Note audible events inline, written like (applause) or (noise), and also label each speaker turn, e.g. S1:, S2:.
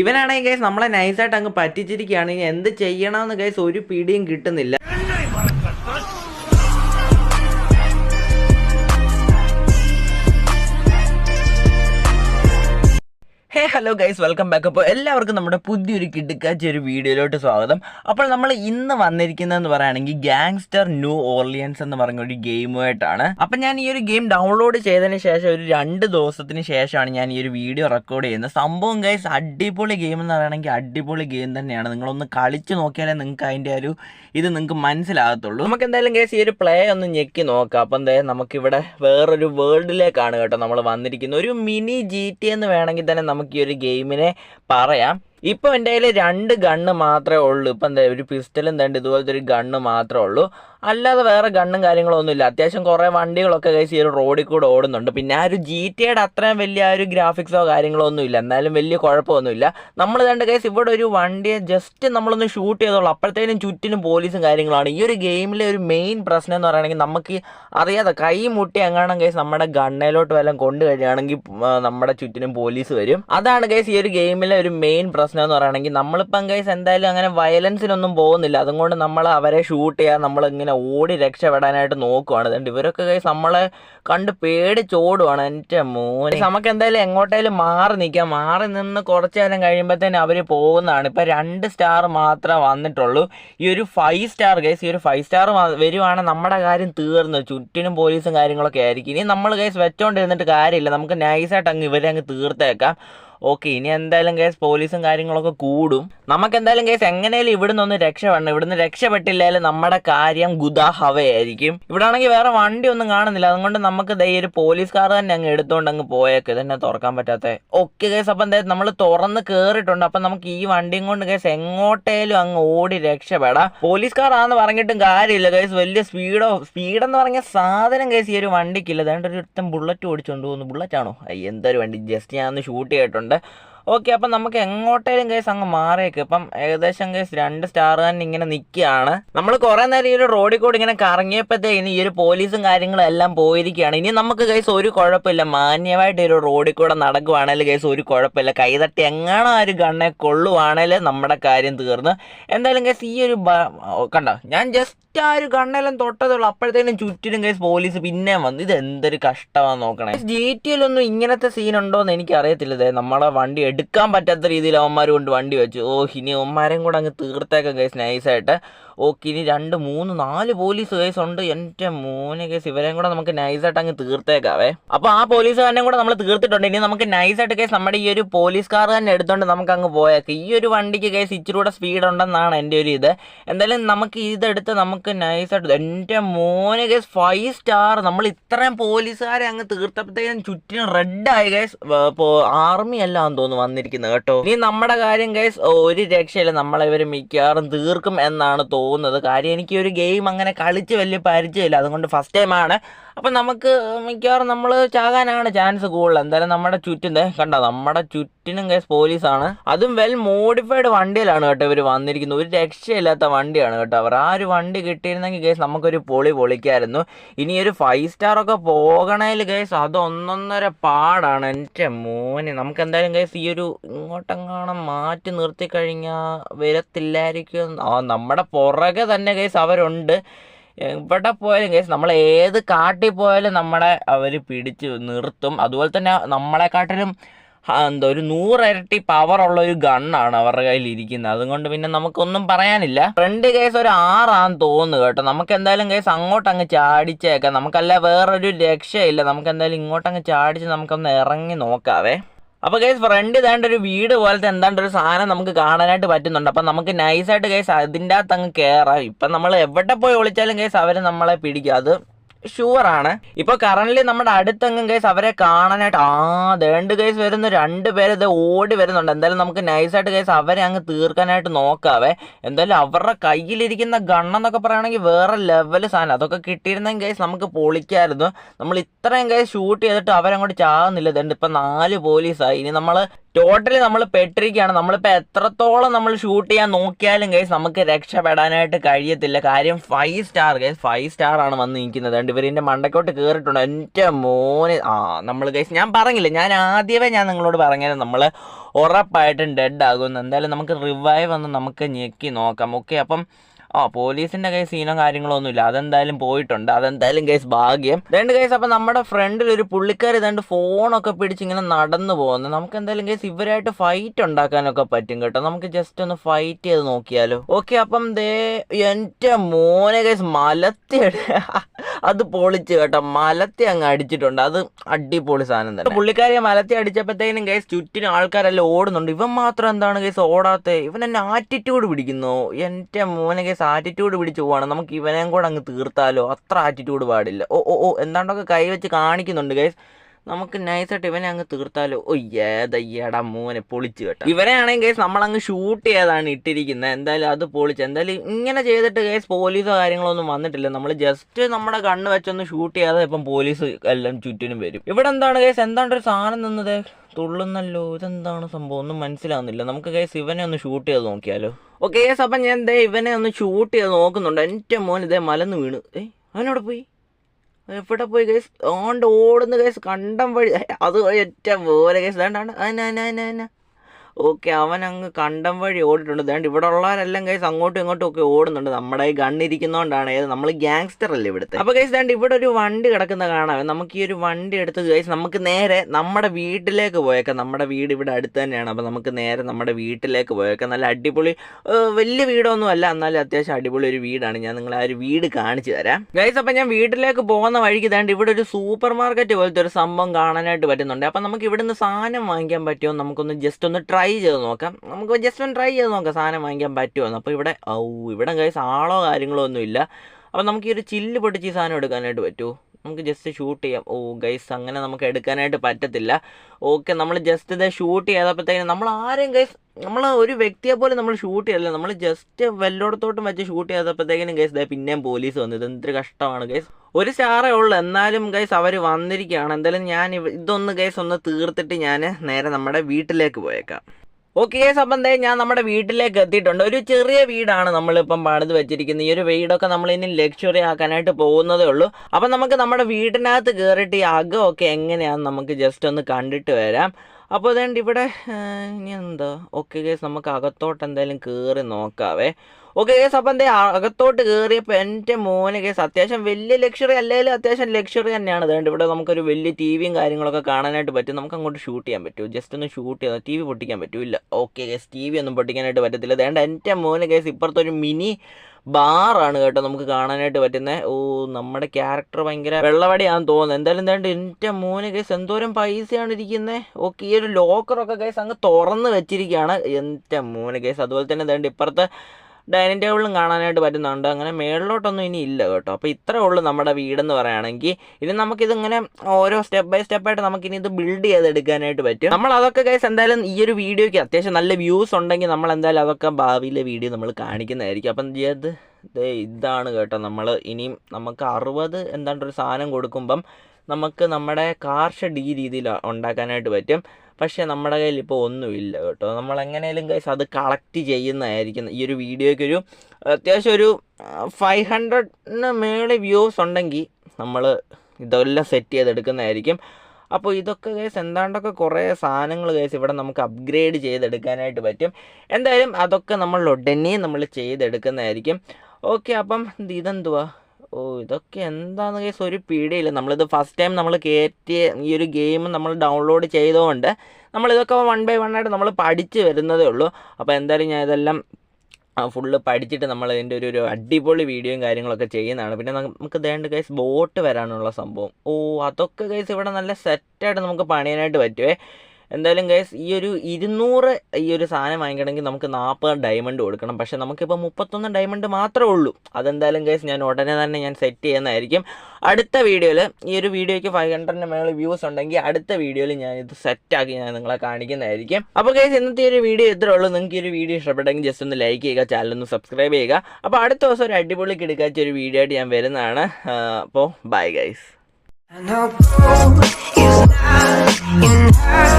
S1: ഇവനാണെങ്കിൽ നമ്മളെ നൈസായിട്ട് അങ്ങ് പറ്റിച്ചിരിക്കുകയാണ്. ഇനി എന്ത് ചെയ്യണമെന്ന് ഗൈസ് ഒരു പിടിയും കിട്ടുന്നില്ല. Hey hello guys welcome back അപ്പോൾ എല്ലാവർക്കും നമ്മുടെ പുതിയൊരു കിടുക്കാച്ച ഒരു വീഡിയോയിലോട്ട് സ്വാഗതം. അപ്പോൾ നമ്മൾ ഇന്ന് വന്നിരിക്കുന്നതെന്ന് പറയുകയാണെങ്കിൽ ഗാങ്സ്റ്റർ ന്യൂ ഓർലിയൻസ് എന്ന് പറഞ്ഞ ഒരു ഗെയിമുമായിട്ടാണ്. അപ്പം ഞാൻ ഈ ഒരു ഗെയിം ഡൗൺലോഡ് ചെയ്തതിന് ശേഷം ഒരു രണ്ട് ദിവസത്തിന് ശേഷമാണ് ഞാൻ ഈ ഒരു വീഡിയോ റെക്കോർഡ് ചെയ്യുന്നത്. സംഭവം ഗൈസ് അടിപൊളി ഗെയിം എന്ന് പറയുകയാണെങ്കിൽ അടിപൊളി ഗെയിം തന്നെയാണ്. നിങ്ങളൊന്ന് കളിച്ച് നോക്കിയാലേ നിങ്ങൾക്ക് അതിന്റെ ഒരു ഇത് നിങ്ങൾക്ക് മനസ്സിലാകത്തുള്ളൂ. നമുക്ക് എന്തായാലും ഗൈസ് ഈ ഒരു പ്ലേ ഒന്ന് ഞെക്കി നോക്കാം. അപ്പം എന്തായാലും നമുക്കിവിടെ വേറൊരു വേൾഡിലേക്കാണ് കേട്ടോ നമ്മൾ വന്നിരിക്കുന്നത്. ഒരു മിനി ജി ടി എന്ന് വേണമെങ്കിൽ തന്നെ നമുക്ക് ഈ ഒരു ഗെയിമിനെ പറയാം. ഇപ്പോൾ എന്റെ കയ്യിൽ രണ്ട് ഗണ്ണ് മാത്രമേ ഉള്ളൂ. ഇപ്പം എന്താ ഒരു പിസ്റ്റലും തണ്ട് ഇതുപോലത്തെ ഒരു ഗണ്ണ് മാത്രമേ ഉള്ളൂ. അല്ലാതെ വേറെ ഗണ്ണും കാര്യങ്ങളൊന്നുമില്ല. അത്യാവശ്യം കുറേ വണ്ടികളൊക്കെ കഴിച്ച് ഈ ഒരു റോഡിൽ കൂടെ ഓടുന്നുണ്ട്. പിന്നെ ആ ഒരു ജി ടിയുടെ അത്രയും വലിയ ആ ഒരു ഗ്രാഫിക്സോ കാര്യങ്ങളോ ഒന്നുമില്ല എന്നാലും വലിയ കുഴപ്പമൊന്നുമില്ല. നമ്മൾ രണ്ട് കേസ് ഇവിടെ ഒരു വണ്ടിയെ ജസ്റ്റ് നമ്മളൊന്ന് ഷൂട്ട് ചെയ്തോളൂ. അപ്പോഴത്തേനും ചുറ്റിനും പോലീസും കാര്യങ്ങളാണ്. ഈ ഒരു ഗെയിമിലെ ഒരു മെയിൻ പ്രശ്നം എന്ന് പറയുകയാണെങ്കിൽ നമുക്ക് അറിയാതെ കൈ മുട്ടി എങ്ങാണം കേസ് നമ്മുടെ ഗണ്ണയിലോട്ട് വല്ലതും കൊണ്ടു കഴിയുകയാണെങ്കിൽ നമ്മുടെ ചുറ്റിനും പോലീസ് വരും. അതാണ് കേസ് ഈ ഒരു ഗെയിമിലെ ഒരു മെയിൻ പ്രശ്നം എന്ന് പറയുകയാണെങ്കിൽ നമ്മളിപ്പം കേസ് എന്തായാലും അങ്ങനെ വയലൻസിനൊന്നും പോകുന്നില്ല. അതുകൊണ്ട് നമ്മൾ അവരെ ഷൂട്ട് ചെയ്യാൻ നമ്മളിങ്ങനെ ഓടി രക്ഷപ്പെടാനായിട്ട് നോക്കുവാണ്. അതുകൊണ്ട് ഇവരൊക്കെ കേസ് നമ്മളെ കണ്ട് പേടിച്ചോടുവാണ് എന്റെ മോനെ. നമുക്ക് എന്തായാലും എങ്ങോട്ടേലും മാറി നിൽക്കാം മാറി നിന്ന് കുറച്ച് നേരം കഴിയുമ്പോഴത്തേനും അവർ പോകുന്നതാണ്. ഇപ്പം രണ്ട് സ്റ്റാർ മാത്രമേ വന്നിട്ടുള്ളൂ. ഈ ഒരു ഫൈവ് സ്റ്റാർ കേസ് ഈ ഒരു ഫൈവ് സ്റ്റാർ വരുവാണെങ്കിൽ നമ്മുടെ കാര്യം തീർന്നു. ചുറ്റിനും പോലീസും കാര്യങ്ങളൊക്കെ ആയിരിക്കും. ഇനി നമ്മൾ കേസ് വെച്ചോണ്ടിരുന്നിട്ട് കാര്യമില്ല. നമുക്ക് നൈസായിട്ട് അങ്ങ് ഇവരെ അങ്ങ് തീർത്തേക്കാം. ഓക്കെ ഇനി എന്തായാലും കേസ് പോലീസും കാര്യങ്ങളൊക്കെ കൂടും. നമുക്ക് എന്തായാലും കേസ് എങ്ങനെയാലും ഇവിടുന്ന് ഒന്ന് രക്ഷപ്പെടണം. ഇവിടുന്ന് രക്ഷപ്പെട്ടില്ലാലും നമ്മുടെ കാര്യം ഗുദാഹവയായിരിക്കും ഇവിടെ ആണെങ്കിൽ വേറെ വണ്ടി ഒന്നും കാണുന്നില്ല. അതുകൊണ്ട് നമുക്ക് ദൈ ഒരു പോലീസ് കാർ തന്നെ അങ്ങ് എടുത്തുകൊണ്ട് അങ്ങ് പോയേക്ക്. ഇതന്നെ തുറക്കാൻ പറ്റാത്ത? ഓക്കെ കേസ് അപ്പം എന്തായാലും നമ്മൾ തുറന്ന് കയറിയിട്ടുണ്ട് അപ്പം നമുക്ക് ഈ വണ്ടിയും കൊണ്ട് കേസ് എങ്ങോട്ടേലും അങ്ങ് ഓടി രക്ഷപ്പെടാം. പോലീസ് കാർ ആണെന്ന് പറഞ്ഞിട്ടും കാര്യമില്ല കേസ് വലിയ സ്പീഡോ സ്പീഡെന്ന് പറഞ്ഞ സാധനം കേസ് ഈ ഒരു വണ്ടിക്കില്ല. അതുകൊണ്ട് ഒരു ബുള്ളറ്റ് ഓടിച്ചുകൊണ്ട് പോകുന്നു. ബുള്ളറ്റ് ആണോ? എന്തൊരു വണ്ടി. ജസ്റ്റ് ഞാൻ ഒന്ന് ഷൂട്ട് ചെയ്തിട്ടുണ്ട്. നമ്മുടെ ഓക്കെ അപ്പം നമുക്ക് എങ്ങോട്ടേലും കേസ് അങ്ങ് മാറിയേക്ക്. ഇപ്പം ഏകദേശം കേസ് രണ്ട് സ്റ്റാർ തന്നെ ഇങ്ങനെ നിൽക്കുകയാണ്. നമ്മൾ കുറേ നേരം ഈ ഒരു റോഡിൽ കൂടി ഇങ്ങനെ കറങ്ങിയപ്പോഴത്തേക്കിന് ഈ ഒരു പോലീസും കാര്യങ്ങളും എല്ലാം പോയിരിക്കുകയാണ്. ഇനി നമുക്ക് കേസ് ഒരു കുഴപ്പമില്ല. മാന്യമായിട്ട് ഒരു റോഡിൽ കൂടെ നടക്കുവാണെങ്കിൽ കേസ് ഒരു കുഴപ്പമില്ല. കൈതട്ടി എങ്ങാണോ ആ ഒരു ഗണ്ണെ കൊള്ളുവാണെങ്കിൽ നമ്മുടെ കാര്യം തീർന്ന്. എന്തായാലും കേസ് ഈ ഒരു കണ്ടോ? ഞാൻ ജസ്റ്റ് ആ ഒരു കണ്ണെല്ലാം തൊട്ടതുള്ളൂ അപ്പോഴത്തേനും ചുറ്റിനും കേസ് പോലീസ് പിന്നെ വന്നു. ഇത് എന്തൊരു കഷ്ടമാണെന്ന് നോക്കണേ. ജി ടി ഒന്നും ഇങ്ങനത്തെ സീൻ ഉണ്ടോ എന്ന് എനിക്ക് അറിയത്തില്ല ദേ നമ്മളെ വണ്ടി എടുക്കാൻ പറ്റാത്ത രീതിയിൽ അവന്മാർ കൊണ്ട് വണ്ടി വെച്ചു. ഓ ഇനി അവന്മാരെയും കൂടെ അങ്ങ് തീർത്തേക്കാം കേസ് നൈസായിട്ട് ഓക്കെ ഇനി രണ്ട് മൂന്ന് നാല് പോലീസ് കേസ് ഉണ്ട്. എന്റെ മൂന്ന് കേസ് ഇവരെയും കൂടെ നമുക്ക് നൈസായിട്ട് അങ്ങ് തീർത്തേക്കാവേ. അപ്പോൾ ആ പോലീസുകാരനെ കൂടെ നമ്മൾ തീർത്തിട്ടുണ്ട്. ഇനി നമുക്ക് നൈസായിട്ട് കേസ് നമ്മുടെ ഈ ഒരു പോലീസ് കാർ തന്നെ എടുത്തോണ്ട് നമുക്ക് അങ്ങ് പോയേക്കാം. ഈ ഒരു വണ്ടിക്ക് കേസ് ഇച്ചിരി കൂടെ സ്പീഡ് ഉണ്ടെന്നാണ് എന്റെ ഒരു ഇത്. എന്തായാലും നമുക്ക് ഇതെടുത്ത് നമുക്ക് നൈസായിട്ട് എന്റെ മോന് കേസ് ഫൈവ് സ്റ്റാർ നമ്മൾ ഇത്രയും പോലീസുകാരെ അങ്ങ് തീർത്തപ്പോഴത്തേക്കും ചുറ്റിനും റെഡ് ആയി കേസ് ആർമി അല്ലാന്ന് തോന്നുന്നു വന്നിരിക്കുന്നത് കേട്ടോ. ഇനി നമ്മുടെ കാര്യം കേസ് ഒരു രക്ഷയില്ല. നമ്മളെ ഇവർ മിക്കവാറും തീർക്കും എന്നാണ് തോന്നുന്നത്. കാര്യം എനിക്ക് ഒരു ഗെയിം അങ്ങനെ കളിച്ച് വലിയ പരിചയമില്ല. അതുകൊണ്ട് ഫസ്റ്റ് ടൈമാണ് അപ്പം നമുക്ക് മിക്കവാറും നമ്മൾ ചാകാനാണ് ചാൻസ് കൂടുതൽ. എന്തായാലും നമ്മുടെ ചുറ്റും കണ്ടോ നമ്മുടെ ചുറ്റിനും കേസ് പോലീസാണ് അതും വെൽ മോഡിഫൈഡ് വണ്ടിയിലാണ് കേട്ടോ ഇവർ വന്നിരിക്കുന്നത്. ഒരു രക്ഷയില്ലാത്ത വണ്ടിയാണ് കേട്ടോ അവർ. ആ ഒരു വണ്ടി കിട്ടിയിരുന്നെങ്കിൽ കേസ് നമുക്കൊരു പൊളി പൊളിക്കായിരുന്നു. ഇനി ഒരു ഫൈവ് സ്റ്റാർ ഒക്കെ പോകണേൽ കേസ് അതൊന്നൊന്നര പാടാണ്. എന്റെ മോനെ നമുക്ക് എന്തായാലും കേസ് ഈ ഒരു ഇങ്ങോട്ടെങ്ങാണം മാറ്റി നിർത്തി കഴിഞ്ഞാൽ വരത്തില്ലായിരിക്കും. ആ നമ്മുടെ പുറകെ തന്നെ കേസ് അവരുണ്ട്. എവിടെ പോയാലും കേസ് നമ്മൾ ഏത് കാട്ടിൽ പോയാലും നമ്മളെ അവർ പിടിച്ച് നിർത്തും. അതുപോലെ തന്നെ നമ്മളെക്കാട്ടിലും എന്താ ഒരു നൂറിരട്ടി പവർ ഉള്ള ഒരു ഗണ്ണാണ് അവരുടെ കയ്യിൽ ഇരിക്കുന്നത്. അതുകൊണ്ട് പിന്നെ നമുക്കൊന്നും പറയാനില്ല. ഫ്രണ്ട് കേസ് ഒരു ആറാന്ന് തോന്നുന്നു കേട്ടോ. നമുക്ക് എന്തായാലും കേസ് അങ്ങോട്ട് അങ്ങ് ചാടിച്ചേക്കാം. നമുക്കല്ല വേറൊരു രക്ഷയില്ല. നമുക്ക് എന്തായാലും ഇങ്ങോട്ട് അങ്ങ് ചാടിച്ച് നമുക്കൊന്ന് ഇറങ്ങി നോക്കാവേ. അപ്പോൾ കേസ് ഫ്രണ്ട് ഇതാണ്ട് ഒരു വീട് പോലത്തെ എന്താണ്ട് ഒരു സാധനം നമുക്ക് കാണാനായിട്ട് പറ്റുന്നുണ്ട്. അപ്പം നമുക്ക് നൈസായിട്ട് കേസ് അതിന്റെ അകത്ത് അങ്ങ് കയറാം ഇപ്പം നമ്മൾ എവിടെ പോയി ഒളിച്ചാലും കേസ് അവർ നമ്മളെ പിടിക്കും. അത് ഷുവറാണ് ഇപ്പോൾ കറന്റ് നമ്മുടെ അടുത്തെങ്ങും കേസ് അവരെ കാണാനായിട്ട് ആ ദേണ്ട് കേസ് വരുന്ന. രണ്ട് പേര് ഇത് ഓടി വരുന്നുണ്ട്. എന്തായാലും നമുക്ക് നൈസായിട്ട് കേസ് അവരെ അങ്ങ് തീർക്കാനായിട്ട് നോക്കാവേ. എന്തായാലും അവരുടെ കയ്യിലിരിക്കുന്ന ഗണ്ണെന്നൊക്കെ പറയുകയാണെങ്കിൽ വേറെ ലെവൽ സാധനം. അതൊക്കെ കിട്ടിയിരുന്നെങ്കിൽ കേസ് നമുക്ക് പൊളിക്കായിരുന്നു. നമ്മൾ ഇത്രയും കേസ് ഷൂട്ട് ചെയ്തിട്ട് അവരങ്ങോട്ട് ചാകുന്നില്ല ഇതുണ്ട് ഇപ്പം നാല് പോലീസായി ഇനി നമ്മൾ ടോട്ടലി നമ്മൾ പെട്ടിരിക്കുകയാണ് നമ്മളിപ്പോൾ എത്രത്തോളം നമ്മൾ ഷൂട്ട് ചെയ്യാൻ നോക്കിയാലും ഗൈസ് നമുക്ക് രക്ഷപ്പെടാനായിട്ട് കഴിയത്തില്ല. കാര്യം five star guys five star ആണ് വന്ന് നിൽക്കുന്നത്. അതുകൊണ്ട് ഇവരിന്റെ മണ്ടക്കോട്ട് കയറിയിട്ടുണ്ട് എന്റെ മോന്. ആ നമ്മൾ ഗൈസ് ഞാൻ പറഞ്ഞില്ല ഞാൻ ആദ്യമേ ഞാൻ നിങ്ങളോട് പറഞ്ഞത് നമ്മൾ ഉറപ്പായിട്ടും ഡെഡ് ആകുമെന്ന്. എന്തായാലും നമുക്ക് റിവൈവ് ഒന്ന് നമുക്ക് ഞെക്കി നോക്കാം. ഓക്കെ അപ്പം ആ പോലീസിന്റെ കൈ സീനോ കാര്യങ്ങളോ ഒന്നുമില്ല. അതെന്തായാലും പോയിട്ടുണ്ട്. അതെന്തായാലും കേസ് ഭാഗ്യം. രണ്ട് കേസ് അപ്പം നമ്മുടെ ഫ്രണ്ടിൽ ഒരു പുള്ളിക്കാർ ഇതാണ്ട് ഫോണൊക്കെ പിടിച്ച് ഇങ്ങനെ നടന്നു പോകുന്നു. നമുക്ക് എന്തായാലും കേസ് ഇവരായിട്ട് ഫൈറ്റ് ഉണ്ടാക്കാനൊക്കെ പറ്റും കേട്ടോ. നമുക്ക് ജസ്റ്റ് ഒന്ന് ഫൈറ്റ് ചെയ്ത് നോക്കിയാലോ. ഓക്കെ അപ്പം ദേ എന്റെ മോനെ കേസ് മലത്തി (laughs) അത് പൊളിച്ച് കേട്ടോ. മലത്തി അങ്ങ് അടിച്ചിട്ടുണ്ട്. അത് അടിപൊളി സാധനം തന്നെ. പുള്ളിക്കാരിയെ മലത്തി അടിച്ചപ്പോഴത്തേനും കേസ് ചുറ്റിനും ആൾക്കാരെല്ലാം ഓടുന്നുണ്ട്. ഇവൻ മാത്രം എന്താണ് കേസ് ഓടാത്തെ? ഇവൻ എന്നെ ആറ്റിറ്റ്യൂഡ് പിടിക്കുന്നു. എന്റെ മോനെ കേസ് ആറ്റിറ്റ്യൂഡ് പിടിച്ച് പോവാണ്. നമുക്ക് ഇവനെയും കൂടെ അങ്ങ് തീർത്താലോ? അത്ര ആറ്റിറ്റ്യൂഡ് പാടില്ല. ഓ ഓ ഓ എന്താണ്ടൊക്കെ കൈവച്ച് കാണിക്കുന്നുണ്ട് കേസ് നമുക്ക് നൈസായിട്ട് ഇവനെ അങ്ങ് തീർത്താലോ? ഓ ഏതയ്യടാ മോനെ പൊളിച്ച് കേട്ടോ. ഇവനെ ആണെങ്കിൽ കേസ് നമ്മളങ്ങ് ഷൂട്ട് ചെയ്താണ് ഇട്ടിരിക്കുന്നത് എന്തായാലും അത് പൊളിച്ച്. എന്തായാലും ഇങ്ങനെ ചെയ്തിട്ട് കേസ് പോലീസോ കാര്യങ്ങളോ ഒന്നും വന്നിട്ടില്ല. നമ്മൾ ജസ്റ്റ് നമ്മുടെ കണ്ണ് വെച്ചൊന്ന് ഷൂട്ട് ചെയ്യാതെ ഇപ്പം പോലീസ് എല്ലാം ചുറ്റിനും വരും. ഇവിടെ എന്താണ് കേസ് എന്താണ് ഒരു സാധനം നിന്നത്? തുള്ളുന്നല്ലോ. ഇതെന്താണ് സംഭവം? ഒന്നും മനസ്സിലാവുന്നില്ല. നമുക്ക് കേസ് ഇവനെ ഒന്ന് ഷൂട്ട് ചെയ്ത് നോക്കിയാലോ? ഓക്കെ കേസ് അപ്പം ഞാൻ ദേ ഇവനെ ഒന്ന് ഷൂട്ട് ചെയ്ത് നോക്കുന്നുണ്ട്. എന്റെ മോൻ ഇതേ മലന്ന് വീണ്. ഏ അവനോട് പോയി? എവിടെ പോയി കേസ് ഓണ്ട് ഓടുന്ന കേസ് കണ്ടം വഴി അത് ഏറ്റവും പോലെ കേസ് വേണ്ടാണ്ട് അതിനാ ഓക്കെ അവൻ അങ്ങ് കണ്ടം വഴി ഓടിയിട്ടുണ്ട്. അതുകൊണ്ട് ഇവിടെ ഉള്ളവരെല്ലാം കൈസ് അങ്ങോട്ടും ഇങ്ങോട്ടും ഒക്കെ ഓടുന്നുണ്ട്. നമ്മുടെ ഈ ഗണ്ണിരിക്കുന്നതുകൊണ്ടാണ് ഏത് നമ്മൾ ഗ്യാങ്സ്റ്റർ അല്ലേ ഇവിടുത്തെ? അപ്പോൾ കൈസ് ദാണ്ട് ഇവിടെ ഒരു വണ്ടി കിടക്കുന്ന കാണാം. നമുക്ക് ഈ ഒരു വണ്ടി എടുത്ത് കൈസ് നമുക്ക് നേരെ നമ്മുടെ വീട്ടിലേക്ക് പോയേക്കാം. നമ്മുടെ വീട് ഇവിടെ അടുത്ത് തന്നെയാണ്. അപ്പോൾ നമുക്ക് നേരെ നമ്മുടെ വീട്ടിലേക്ക് പോയേക്കാം. നല്ല അടിപൊളി വലിയ വീടൊന്നും അല്ല എന്നാലും അത്യാവശ്യം അടിപൊളി ഒരു വീടാണ്. ഞാൻ നിങ്ങളെ ആ ഒരു വീട് കാണിച്ചു തരാം. ഗൈസ് അപ്പം ഞാൻ വീട്ടിലേക്ക് പോകുന്ന വഴിക്ക് ദാണ്ട് ഇവിടെ ഒരു സൂപ്പർ മാർക്കറ്റ് പോലത്തെ ഒരു സംഭവം കാണാനായിട്ട് പറ്റുന്നുണ്ട്. അപ്പം നമുക്ക് ഇവിടുന്ന് സാധനം വാങ്ങിക്കാൻ പറ്റുമോ നമുക്കൊന്ന് ജസ്റ്റ് ഒന്ന് ട്രൈ ചെയ്ത് നോക്കാം. നമുക്ക് ജസ്റ്റ് ഒന്ന് ട്രൈ ചെയ്ത് നോക്കാം സാധനം വാങ്ങിക്കാൻ പറ്റുമോ അപ്പോൾ ഇവിടെ ഔ ഇവിടെ ഗൈസ് ആളോ കാര്യങ്ങളോ ഒന്നുമില്ല. അപ്പോൾ അപ്പം നമുക്ക് ഈ ഒരു ചില്ല് പൊട്ടിച്ച് ഈ സാധനം എടുക്കാനായിട്ട് പറ്റുമോ? നമുക്ക് ജസ്റ്റ് ഷൂട്ട് ചെയ്യാം. ഓ ഗൈസ് അങ്ങനെ നമുക്ക് എടുക്കാനായിട്ട് പറ്റത്തില്ല. ഓക്കെ നമ്മൾ ജസ്റ്റ് ഇത് ഷൂട്ട് ചെയ്തപ്പോഴത്തേക്കും നമ്മൾ ആരെയും ഗൈസ് നമ്മൾ ഒരു വ്യക്തിയെ പോലെ നമ്മൾ ഷൂട്ട് ചെയ്യല്ല. നമ്മൾ ജസ്റ്റ് വല്ലോടത്തോട്ടും വെച്ച് ഷൂട്ട് ചെയ്തപ്പോഴത്തേക്കിനും ഗൈസ് ദേ പിന്നെയും പോലീസ് വന്നു. ഇത് എന്തൊരു കഷ്ടമാണ് ഗൈസ് ഒരു സ്റ്റാറേ ഉള്ളൂ. എന്നാലും ഗൈസ് അവർ വന്നിരിക്കുകയാണ്. എന്തായാലും ഞാൻ ഇതൊന്ന് ഗൈസ് ഒന്ന് തീർത്തിട്ട് ഞാൻ നേരെ നമ്മുടെ വീട്ടിലേക്ക് പോയേക്കാം. ഓക്കെ അപ്പം ഞാൻ നമ്മുടെ വീട്ടിലേക്ക് എത്തിയിട്ടുണ്ട്. ഒരു ചെറിയ വീടാണ് നമ്മളിപ്പം പണിത് വെച്ചിരിക്കുന്നത്. ഈ ഒരു വീടൊക്കെ നമ്മൾ ഇനി ലക്ഷറി ആക്കാനായിട്ട് പോകുന്നതേ ഉള്ളൂ. അപ്പം നമുക്ക് നമ്മുടെ വീടിനകത്ത് കയറിയിട്ട് ഈ അകമൊക്കെ എങ്ങനെയാണെന്ന് നമുക്ക് ജസ്റ്റ് ഒന്ന് കണ്ടിട്ട് വരാം. അപ്പോൾ അതുകൊണ്ട് ഇവിടെ ഇനി എന്താ? ഓക്കെ ഗേസ് നമുക്ക് അകത്തോട്ട് എന്തായാലും കയറി നോക്കാവേ. ഓക്കെ ഗേസ് അപ്പം എന്തേ അകത്തോട്ട് കയറിയപ്പോൾ എന്റെ മോനെ കേസ് അത്യാവശ്യം വലിയ ലക്ഷറി അല്ലെങ്കിലും അത്യാവശ്യം ലക്ഷറി തന്നെയാണ്. അതുകൊണ്ട് ഇവിടെ നമുക്കൊരു വലിയ ടി വിയും കാര്യങ്ങളൊക്കെ കാണാനായിട്ട് പറ്റും. നമുക്ക് അങ്ങോട്ട് ഷൂട്ട് ചെയ്യാൻ പറ്റും. ജസ്റ്റ് ഒന്ന് ഷൂട്ട് ചെയ്യാം ടി വി പൊട്ടിക്കാൻ പറ്റില്ല. ഓക്കെ ഗേസ് ടി വി ഒന്നും പൊട്ടിക്കാനായിട്ട് പറ്റത്തില്ല. അതുകൊണ്ട് എന്റെ മോനെ കേസ് ഇപ്പുറത്തൊരു മിനി ബാറാണ് കേട്ടോ നമുക്ക് കാണാനായിട്ട് പറ്റുന്നത് ഓ നമ്മുടെ ക്യാരക്ടർ ഭയങ്കര വെള്ളവടിയാണെന്ന് തോന്നുന്നു. എന്തായാലും എന്താണ്ട് എന്റെ മോനെ കേസ് എന്തോരം പൈസയാണ് ഇരിക്കുന്നത് ഓക്കെ ഈ ഒരു ലോക്കറൊക്കെ കേസ് അങ്ങ് തുറന്ന് വെച്ചിരിക്കുകയാണ്. എന്റെ മോനെ കേസ് അതുപോലെ തന്നെ എന്താണ്ട് ഇപ്പുറത്തെ ഡൈനിങ് ടേബിളും കാണാനായിട്ട് പറ്റുന്നുണ്ട്. അങ്ങനെ മേളിലോട്ടൊന്നും ഇനി ഇല്ല കേട്ടോ. അപ്പോൾ ഇത്രേ ഉള്ളൂ നമ്മുടെ വീടെന്ന് പറയുകയാണെങ്കിൽ ഇനി നമുക്കിതിങ്ങനെ ഓരോ സ്റ്റെപ്പ് ബൈ സ്റ്റെപ്പായിട്ട് നമുക്കിനി ഇത് ബിൽഡ് ചെയ്തെടുക്കാനായിട്ട് പറ്റും. നമ്മൾ അതൊക്കെ കൈസ് എന്തായാലും ഈ ഒരു വീഡിയോയ്ക്ക് അത്യാവശ്യം നല്ല വ്യൂസ് ഉണ്ടെങ്കിൽ നമ്മൾ എന്തായാലും അതൊക്കെ ഭാവിയിലെ വീഡിയോ നമ്മൾ കാണിക്കുന്നതായിരിക്കും. അപ്പം ദേ ഇതാണ് കേട്ടോ നമ്മൾ ഇനിയും നമുക്ക് അറുപത് എന്താണ്ട് ഒരു സാധനം കൊടുക്കുമ്പം നമുക്ക് നമ്മുടെ കാർ ഈ രീതിയിൽ ഉണ്ടാക്കാനായിട്ട് പറ്റും. പക്ഷേ നമ്മുടെ കയ്യിൽ ഇപ്പോൾ ഒന്നുമില്ല കേട്ടോ. നമ്മൾ എങ്ങനെയും കൈസ് അത് കളക്ട് ചെയ്യുന്നതായിരിക്കും. ഈ ഒരു വീഡിയോയ്ക്ക് ഒരു അത്യാവശ്യം ഒരു ഫൈവ് ഹൺഡ്രഡിന് മേളിൽ വ്യൂസ് ഉണ്ടെങ്കിൽ നമ്മൾ ഇതെല്ലാം സെറ്റ് ചെയ്തെടുക്കുന്നതായിരിക്കും. അപ്പോൾ ഇതൊക്കെ കേസ് എന്താണ്ടൊക്കെ കുറേ സാധനങ്ങൾ കേസ് ഇവിടെ നമുക്ക് അപ്ഗ്രേഡ് ചെയ്തെടുക്കാനായിട്ട് പറ്റും. എന്തായാലും അതൊക്കെ നമ്മൾ ഉടനെ നമ്മൾ ചെയ്തെടുക്കുന്നതായിരിക്കും. ഓക്കെ അപ്പം ഇത് ഇതെന്തുവാ ഓ ഇതൊക്കെ എന്താണെന്ന് കേസ് ഒരു പിടിയില്ല നമ്മളിത് ഫസ്റ്റ് ടൈം നമ്മൾ കയറ്റിയ ഈ ഒരു ഗെയിം നമ്മൾ ഡൗൺലോഡ് ചെയ്തുകൊണ്ട് നമ്മളിതൊക്കെ വൺ ബൈ വൺ ആയിട്ട് നമ്മൾ പഠിച്ച് വരുന്നതേ ഉള്ളൂ. അപ്പോൾ എന്തായാലും ഞാൻ ഇതെല്ലാം ഫുള്ള് പഠിച്ചിട്ട് നമ്മൾ ഇതിന്റെ ഒരു ഒരു അടിപൊളി വീഡിയോയും കാര്യങ്ങളൊക്കെ ചെയ്യുന്നതാണ്. പിന്നെ നമുക്ക് ദേണ്ട് കേസ് ബോട്ട് വരാനുള്ള സംഭവം. ഓ അതൊക്കെ കേസ് ഇവിടെ നല്ല സെറ്റായിട്ട് നമുക്ക് പണിയാനായിട്ട് പറ്റുമേ എന്തായാലും ഗൈസ് ഈ ഒരു ഇരുന്നൂറ് ഈ ഒരു സാധനം വാങ്ങിക്കണമെങ്കിൽ നമുക്ക് നാൽപ്പത് ഡയമണ്ട് കൊടുക്കണം. പക്ഷേ നമുക്കിപ്പോൾ മുപ്പത്തൊന്ന് ഡയമണ്ട് മാത്രമേ ഉള്ളൂ. അതെന്തായാലും ഗൈസ് ഞാൻ ഉടനെ തന്നെ ഞാൻ സെറ്റ് ചെയ്യുന്നതായിരിക്കും. അടുത്ത വീഡിയോയിൽ ഈ ഒരു വീഡിയോയ്ക്ക് ഫൈവ് ഹൺഡ്രഡിന് മേളിൽ വ്യൂസ് ഉണ്ടെങ്കിൽ അടുത്ത വീഡിയോയിൽ ഞാൻ ഇത് സെറ്റാക്കി ഞാൻ നിങ്ങളെ കാണിക്കുന്നതായിരിക്കും. അപ്പോൾ ഗൈസ് ഇന്നത്തെ ഒരു വീഡിയോ ഇത്രേ ഉള്ളൂ. നിങ്ങൾക്ക് ഈ ഒരു വീഡിയോ ഇഷ്ടപ്പെട്ടെങ്കിൽ ജസ്റ്റ് ഒന്ന് ലൈക്ക് ചെയ്യുക ചാനൽ ഒന്ന് സബ്സ്ക്രൈബ് ചെയ്യുക. അപ്പോൾ അടുത്ത ദിവസം ഒരു അടിപൊളി കിടക്കാച്ച ഒരു വീഡിയോ ആയിട്ട് ഞാൻ വരുന്നതാണ്. അപ്പോൾ bye guys
S2: I know gold is not enough.